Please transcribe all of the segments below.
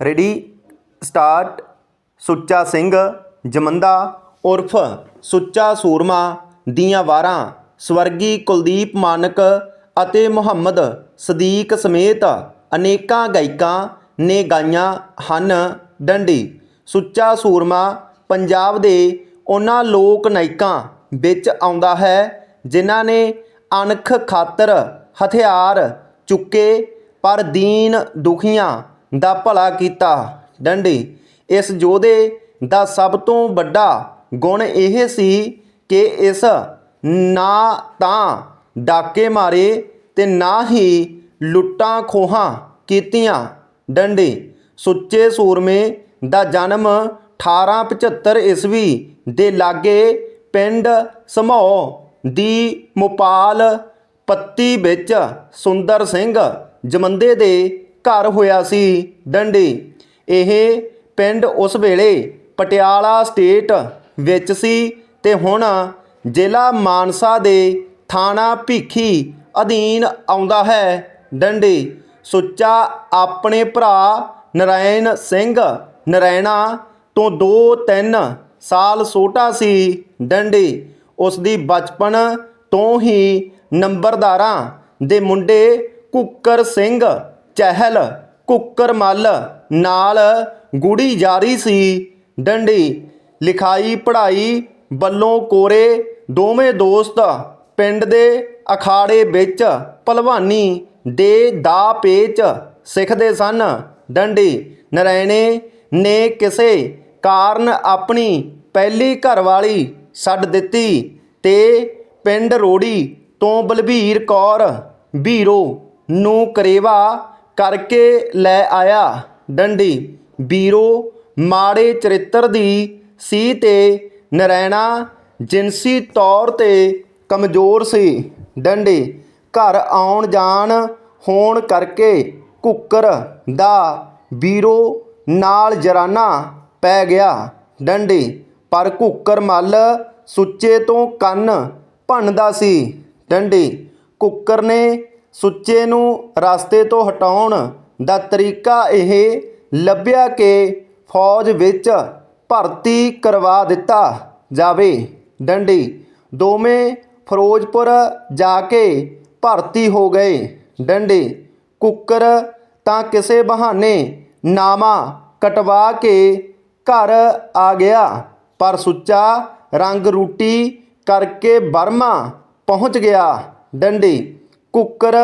Ready, start, Sucha Singh, ਜਮੰਦਾ, ਉਰਫ ਸੁੱਚਾ ਸੂਰਮਾ ਦੀਆਂ ਵਾਰਾਂ, ਸਵਰਗੀ ਕੁਲਦੀਪ ਮਾਨਕ ਅਤੇ ਮੁਹੰਮਦ ਸਦੀਕ ਸਮੇਤ ਅਨੇਕਾਂ ਗਾਇਕਾਂ ਨੇ ਗਾਈਆਂ ਹਨ ਡੰਡੀ। ਸੁੱਚਾ ਸੂਰਮਾ ਪੰਜਾਬ ਦੇ ਉਹਨਾਂ ਲੋਕ ਨਾਇਕਾਂ ਵਿੱਚ ਆਉਂਦਾ ਹੈ ਜਿਨ੍ਹਾਂ ਨੇ ਅਣਖ ਖਾਤਰ ਹਥਿਆਰ ਚੁੱਕੇ ਪਰ ਦੀਨ ਦੁਖੀਆਂ ਦਾ ਭਲਾ ਕੀਤਾ। ਡੰਡੀ, ਇਸ ਯੋਧੇ ਦਾ ਸਭ ਤੋਂ ਵੱਡਾ ਗੁਣ ਇਹ ਸੀ ਕਿ ਇਸ ਨਾ ਤਾਂ ਡਾਕੇ ਮਾਰੇ ਤੇ ਨਾ ਹੀ ਲੁੱਟਾਂ ਖੋਹਾਂ ਕੀਤੀਆਂ। ਡੰਡੀ, ਸੁੱਚੇ ਸੂਰਮੇ ਦਾ ਜਨਮ 1875 ਈਸਵੀ ਦੇ ਲਾਗੇ ਪਿੰਡ ਸਮੋ ਦੀ ਮੁਪਾਲ ਪੱਤੀ ਵਿੱਚ ਸੁੰਦਰ ਸਿੰਘ ਜਮੰਦੇ ਦੇ ਘਰ ਹੋਇਆ ਸੀ ਡੰਡੀ। ਇਹ ਪਿੰਡ ਉਸ ਵੇਲੇ ਪਟਿਆਲਾ ਸਟੇਟ ਵਿੱਚ ਸੀ ਤੇ ਹੁਣ ਜ਼ਿਲ੍ਹਾ ਮਾਨਸਾ ਦੇ ਥਾਣਾ ਭੀਖੀ ਅਧੀਨ ਆਉਂਦਾ ਹੈ ਡੰਡੀ। ਸੁੱਚਾ ਆਪਣੇ ਭਰਾ ਨਰਾਇਣ ਸਿੰਘ ਨਰਾਇਣਾ ਤੋਂ 2-3 ਸਾਲ ਛੋਟਾ ਸੀ ਡੰਡੀ। ਉਸ ਦੀ ਬਚਪਨ ਤੋਂ ਹੀ ਨੰਬਰਦਾਰਾਂ ਦੇ ਮੁੰਡੇ ਕੁੱਕਰ ਸਿੰਘ ਚਹਿਲ ਕੁੱਕਰ ਮੱਲ ਨਾਲ ਗੂੜੀ ਜਾਰੀ ਸੀ। ਡੰਡੀ ਲਿਖਾਈ ਪੜ੍ਹਾਈ ਵੱਲੋਂ ਕੋਰੇ ਦੋਵੇਂ ਦੋਸਤ ਪਿੰਡ ਦੇ ਅਖਾੜੇ ਵਿੱਚ ਭਲਵਾਨੀ ਦੇ ਦਾ ਪੇਚ ਸਿੱਖਦੇ ਸਨ। ਡੰਡੀ ਨਰੈਣੇ ਨੇ ਕਿਸੇ ਕਾਰਨ ਆਪਣੀ ਪਹਿਲੀ ਘਰਵਾਲੀ ਛੱਡ ਦਿੱਤੀ ਤੇ ਪਿੰਡ ਰੋੜੀ ਤੋਂ ਬਲਬੀਰ ਕੌਰ ਬੀਰੋ ਨੂੰ ਕਰੇਵਾ ਕਰਕੇ ਲੈ ਆਇਆ। ਡੰਡੀ ਬੀਰੋ ਮਾੜੇ ਚਰਿੱਤਰ ਦੀ ਸੀ ਤੇ ਨਰੈਣਾ ਜਿਨਸੀ ਤੌਰ ਤੇ ਕਮਜ਼ੋਰ ਸੀ। ਡੰਡੀ, ਘਰ ਆਉਣ ਜਾਣ ਹੋਣ ਕਰਕੇ ਕੁੱਕਰ ਦਾ ਬੀਰੋ ਨਾਲ ਜਰਾਨਾ ਪੈ ਗਿਆ। ਡੰਡੀ, ਪਰ ਕੁੱਕਰ ਮੱਲ ਸੁੱਚੇ ਤੋਂ ਕੰਨ ਭੰਨਦਾ ਸੀ। ਡੰਡੀ ਕੁੱਕਰ ਨੇ ਸੁੱਚੇ ਨੂੰ ਰਸਤੇ ਤੋਂ ਹਟਾਉਣ ਦਾ ਤਰੀਕਾ ਇਹ ਲੱਭਿਆ ਕਿ ਫੌਜ ਵਿੱਚ ਭਰਤੀ ਕਰਵਾ ਦਿੱਤਾ ਜਾਵੇ। ਡੰਡੀ, ਦੋਵੇਂ ਫਿਰੋਜ਼ਪੁਰ ਜਾ ਕੇ ਭਰਤੀ ਹੋ ਗਏ। ਡੰਡੀ, ਕੁੱਕਰ ਤਾਂ ਕਿਸੇ ਬਹਾਨੇ ਨਾਮਾ ਕਟਵਾ ਕੇ ਘਰ ਆ ਗਿਆ, ਪਰ ਸੁੱਚਾ ਰੰਗ ਰੂਟੀ ਕਰਕੇ ਬਰਮਾ ਪਹੁੰਚ ਗਿਆ। ਡੰਡੀ ਕੁੱਕਰ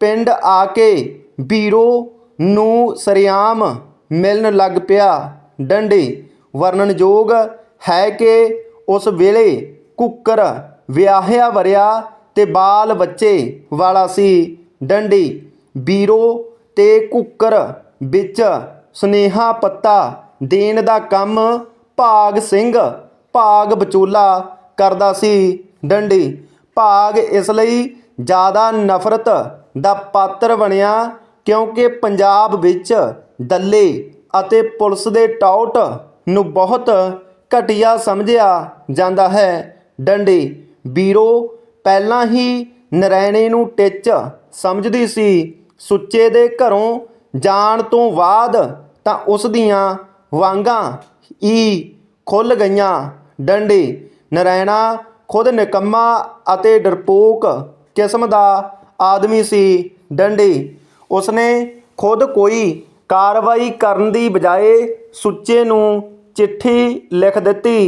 ਪਿੰਡ ਆ ਕੇ ਬੀਰੋ ਨੂੰ ਸਰਿਆਮ ਮਿਲਣ ਲੱਗ ਪਿਆ। ਡੰਡੀ ਵਰਣਨਯੋਗ ਹੈ ਕਿ ਉਸ ਵੇਲੇ ਕੁੱਕਰ ਵਿਆਹਿਆ, ਵਰਿਆ ਤੇ ਬਾਲ ਬੱਚੇ ਵਾਲਾ ਸੀ। ਡੰਡੀ ਬੀਰੋ ਤੇ ਕੁੱਕਰ ਵਿੱਚ ਸੁਨੇਹਾ ਪੱਤਾ ਦੇਣ ਦਾ ਕੰਮ ਭਾਗ ਸਿੰਘ ਭਾਗ ਵਿਚੋਲਾ ਕਰਦਾ ਸੀ। ਡੰਡੀ ਭਾਗ ਇਸ ਲਈ ਜ਼ਿਆਦਾ ਨਫ਼ਰਤ ਦਾ ਪਾਤਰ ਬਣਿਆ ਕਿਉਂਕਿ ਪੰਜਾਬ ਵਿੱਚ ਦੱਲੇ ਅਤੇ ਪੁਲਿਸ ਦੇ ਟੌਟ ਨੂੰ ਬਹੁਤ ਘਟੀਆ ਸਮਝਿਆ ਜਾਂਦਾ ਹੈ। ਡੰਡੇ, ਬੀਰੋ ਪਹਿਲਾਂ ਹੀ ਨਰੈਣੇ ਨੂੰ ਟਿੱਚ ਸਮਝਦੀ ਸੀ। ਸੁੱਚੇ ਦੇ ਘਰੋਂ ਜਾਣ ਤੋਂ ਬਾਅਦ ਤਾਂ ਉਸ ਦੀਆਂ ਵਾਂਗਾਂ ਹੀ ਖੁੱਲ ਗਈਆਂ। ਡੰਡੇ, ਨਰੈਣਾ ਖੁਦ ਨਿਕੰਮਾ ਅਤੇ ਡਰਪੋਕ ਕਿਸਮ ਦਾ ਆਦਮੀ ਸੀ, ਡੰਡੀ। ਉਸਨੇ ਖੁਦ ਕੋਈ ਕਾਰਵਾਈ ਕਰਨ ਦੀ ਬਜਾਏ ਸੁੱਚੇ ਨੂੰ ਚਿੱਠੀ ਲਿਖ ਦਿੱਤੀ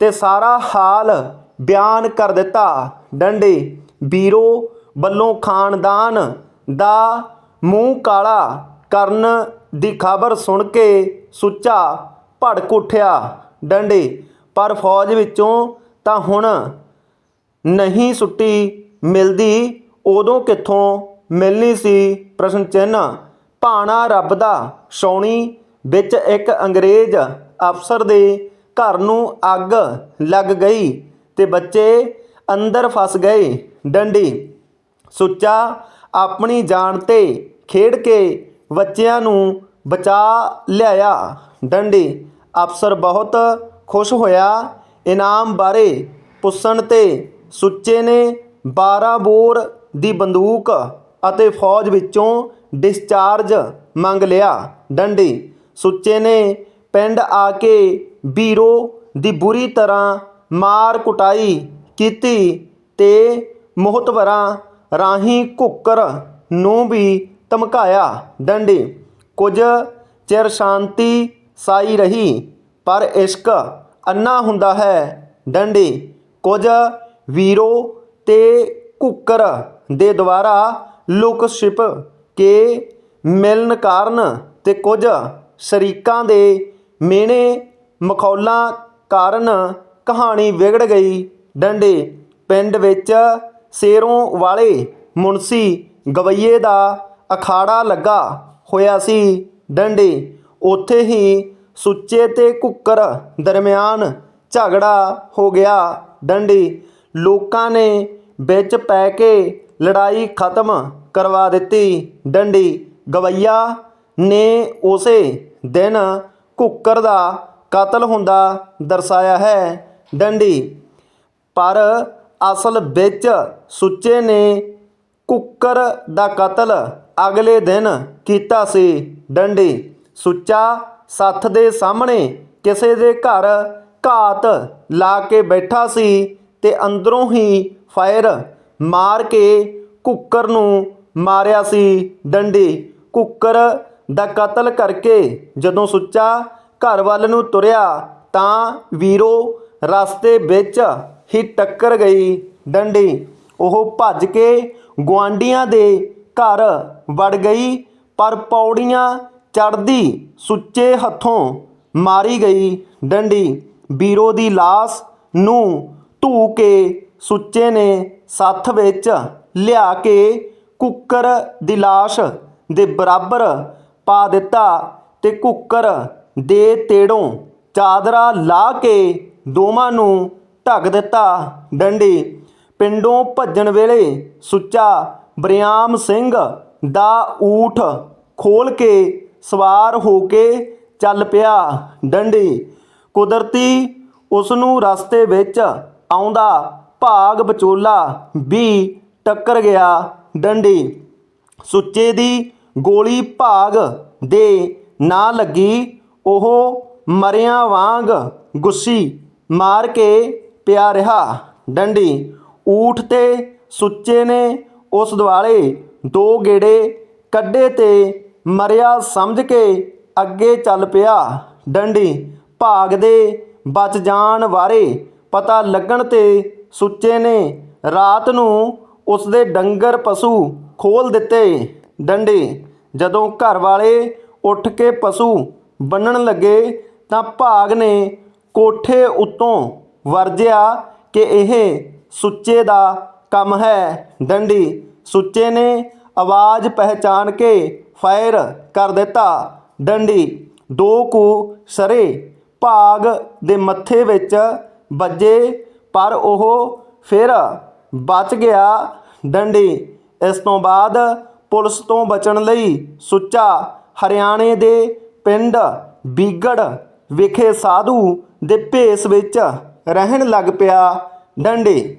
ਤੇ ਸਾਰਾ ਹਾਲ ਬਿਆਨ ਕਰ ਦਿੱਤਾ। ਡੰਡੀ, ਬੀਰੋ ਵੱਲੋਂ ਖਾਨਦਾਨ ਦਾ ਮੂੰਹ ਕਾਲਾ ਕਰਨ ਦੀ ਖਬਰ ਸੁਣ ਕੇ ਸੁੱਚਾ ਭੜਕ ਉੱਠਿਆ। ਡੰਡੇ, ਪਰ ਫੌਜ ਵਿੱਚੋਂ ਤਾਂ ਹੁਣ ਨਹੀਂ ਸੁੱਟੀ। ਮਿਲਦੀ ਉਦੋਂ ਕਿੱਥੋਂ ਮਿਲਣੀ ਸੀ? ਪ੍ਰਸ਼ਨ ਚਿੰਨ੍ਹ। ਭਾਣਾ ਰੱਬ ਦਾ ਛਾਉਣੀ ਵਿੱਚ ਇੱਕ ਅੰਗਰੇਜ਼ ਅਫਸਰ ਦੇ ਘਰ ਨੂੰ ਅੱਗ ਲੱਗ ਗਈ ਤੇ ਬੱਚੇ ਅੰਦਰ ਫਸ ਗਏ। ਡੰਡੀ, ਸੁੱਚਾ ਆਪਣੀ ਜਾਨ ਤੇ ਖੇਡ ਕੇ ਬੱਚਿਆਂ ਨੂੰ ਬਚਾ ਲਿਆਇਆ। ਡੰਡੀ, ਅਫਸਰ ਬਹੁਤ ਖੁਸ਼ ਹੋਇਆ। ਇਨਾਮ ਬਾਰੇ ਪੁੱਛਣ ਤੇ ਸੁੱਚੇ ਨੇ 12 ਬੋਰ ਦੀ ਬੰਦੂਕ ਅਤੇ ਫੌਜ ਵਿੱਚੋਂ ਡਿਸਚਾਰਜ ਮੰਗ ਲਿਆ। ਡੰਡੀ ਸੁੱਚੇ ਨੇ ਪਿੰਡ ਆ ਕੇ ਬੀਰੋ ਦੀ ਬੁਰੀ ਤਰ੍ਹਾਂ ਮਾਰ ਕੁਟਾਈ ਕੀਤੀ ਤੇ ਮੋਹਤਵਰਾਂ ਰਾਹੀਂ ਕੁੱਕਰ ਨੂੰ ਵੀ ਧਮਕਾਇਆ। ਡੰਡੀ, ਕੁਝ ਚਿਰ ਸ਼ਾਂਤੀ ਸਾਈ ਰਹੀ, ਪਰ ਇਸ਼ਕ ਅੰਨਾ ਹੁੰਦਾ ਹੈ। ਡੰਡੇ, ਕੁਝ ਵੀਰੋ ਤੇ ਕੁੱਕਰ ਦੇ ਦੁਆਰਾ ਲੁਕ ਛਿਪ ਕੇ ਮਿਲਣ ਕਾਰਨ ਤੇ ਕੁਝ ਸ਼ਰੀਕਾਂ ਦੇ ਮਿਹਣੇ ਮਖੌਲਾਂ ਕਾਰਨ ਕਹਾਣੀ ਵਿਗੜ ਗਈ। ਡੰਡੇ ਪਿੰਡ ਵਿੱਚ ਸੇਰੋਂ ਵਾਲੇ ਮੁਨਸੀ ਗਵਈਏ ਦਾ ਅਖਾੜਾ ਲੱਗਾ ਹੋਇਆ ਸੀ। ਡੰਡੇ ਉੱਥੇ ਹੀ ਸੁੱਚੇ ਤੇ ਕੁੱਕਰ ਦਰਮਿਆਨ ਝਗੜਾ ਹੋ ਗਿਆ। ਡੰਡੇ ਲੋਕਾਂ ਨੇ ਵਿੱਚ ਪੈ ਕੇ ਲੜਾਈ ਖਤਮ ਕਰਵਾ ਦਿੱਤੀ। ਡੰਡੀ ਗਵਈਆ ਨੇ ਉਸੇ ਦਿਨ ਕੁੱਕਰ ਦਾ ਕਤਲ ਹੁੰਦਾ ਦਰਸਾਇਆ ਹੈ। ਡੰਡੀ ਪਰ ਅਸਲ ਵਿੱਚ ਸੁੱਚੇ ਨੇ ਕੁੱਕਰ ਦਾ ਕਤਲ ਅਗਲੇ ਦਿਨ ਕੀਤਾ ਸੀ। ਡੰਡੀ ਸੁੱਚਾ ਸੱਥ ਦੇ ਸਾਹਮਣੇ ਕਿਸੇ ਦੇ ਘਰ ਘਾਤ ਲਾ ਕੇ ਬੈਠਾ ਸੀ ਤੇ ਅੰਦਰੋਂ ਹੀ ਫਾਇਰ ਮਾਰ ਕੇ ਕੁੱਕਰ ਨੂੰ ਮਾਰਿਆ ਸੀ ਡੰਡੀ। ਕੁੱਕਰ ਦਾ ਕਤਲ ਕਰਕੇ ਜਦੋਂ ਸੁੱਚਾ ਘਰ ਵੱਲ ਨੂੰ ਤੁਰਿਆ ਤਾਂ ਵੀਰੋ ਰਸਤੇ ਵਿੱਚ ਹੀ ਟੱਕਰ ਗਈ ਡੰਡੀ। ਉਹ ਭੱਜ ਕੇ ਗੁਆਂਢੀਆਂ ਦੇ ਘਰ ਵੜ ਗਈ ਪਰ ਪੌੜੀਆਂ ਚੜਦੀ ਸੁੱਚੇ ਹੱਥੋਂ ਮਾਰੀ ਗਈ ਡੰਡੀ। ਵੀਰੋ ਦੀ ਲਾਸ਼ ਨੂੰ ਧੂ ਕੇ ਸੁੱਚੇ ਨੇ ਸੱਥ ਵਿੱਚ ਲਿਆ ਕੇ ਕੁੱਕਰ ਦੀ ਲਾਸ਼ ਦੇ ਬਰਾਬਰ ਪਾ ਦਿੱਤਾ ਤੇ ਕੁੱਕਰ ਦੇ ਤੇੜੋਂ ਚਾਦਰਾ ਲਾ ਕੇ ਦੋਵਾਂ ਨੂੰ ਢੱਕ ਦਿੱਤਾ। ਡੰਡੀ, ਪਿੰਡੋਂ ਭੱਜਣ ਵੇਲੇ ਸੁੱਚਾ ਬਰਿਆਮ ਸਿੰਘ ਦਾ ਊਠ ਖੋਲ ਕੇ ਸਵਾਰ ਹੋ ਕੇ ਚੱਲ ਪਿਆ। ਡੰਡੀ, ਕੁਦਰਤੀ ਉਸ ਨੂੰ ਰਸਤੇ ਵਿੱਚ ਆਉਂਦਾ ਭਾਗ ਵਿਚੋਲਾ ਵੀ ਟੱਕਰ ਗਿਆ, ਡੰਡੀ। ਸੁੱਚੇ ਦੀ ਗੋਲੀ ਭਾਗ ਦੇ ਨਾ ਲੱਗੀ, ਉਹ ਮਰਿਆਂ ਵਾਂਗ ਗੁੱਸੀ ਮਾਰ ਕੇ ਪਿਆ ਰਿਹਾ, ਡੰਡੀ। ਊਠ ਤੇ ਸੁੱਚੇ ਨੇ ਉਸ ਦੁਆਲੇ ਦੋ ਗੇੜੇ ਕੱਢੇ ਤੇ ਮਰਿਆ ਸਮਝ ਕੇ ਅੱਗੇ ਚੱਲ ਪਿਆ, ਡੰਡੀ। ਭਾਗ ਦੇ ਬਚ ਜਾਣ ਬਾਰੇ ਪਤਾ ਲੱਗਣ ਤੇ ਸੁੱਚੇ ਨੇ। ਰਾਤ ਨੂੰ ਉਸ ਦੇ ਡੰਗਰ ਪਸ਼ੂ ਖੋਲ ਦਿੱਤੇ। ਡੰਡੇ, ਜਦੋਂ ਘਰ ਵਾਲੇ ਉੱਠ ਕੇ ਪਸ਼ੂ ਬੰਨਣ ਲੱਗੇ ਤਾਂ ਭਾਗ ਨੇ ਕੋਠੇ ਉੱਤੋਂ ਵਰਜਿਆ ਕਿ ਇਹ ਸੁੱਚੇ ਦਾ ਕੰਮ ਹੈ। ਡੰਡੀ, ਸੁੱਚੇ ਨੇ ਆਵਾਜ਼ ਪਹਿਚਾਨ ਕੇ ਫਾਇਰ ਕਰ ਦਿੱਤਾ। ਡੰਡੀ, ਦੋ ਕੁ ਸਰੇ ਭਾਗ ਦੇ ਮੱਥੇ ਵਿੱਚ ਵੱਜੇ ਪਰ ਉਹ ਫਿਰ ਬਚ ਗਿਆ। ਡੰਡੀ ਇਸ ਤੋਂ ਬਾਅਦ ਪੁਲਿਸ ਤੋਂ ਬਚਣ ਲਈ ਸੁੱਚਾ ਹਰਿਆਣੇ ਦੇ ਪਿੰਡ ਬੀਗੜ ਵਿਖੇ ਸਾਧੂ ਦੇ ਭੇਸ ਵਿੱਚ ਰਹਿਣ ਲੱਗ ਪਿਆ। ਡੰਡੇ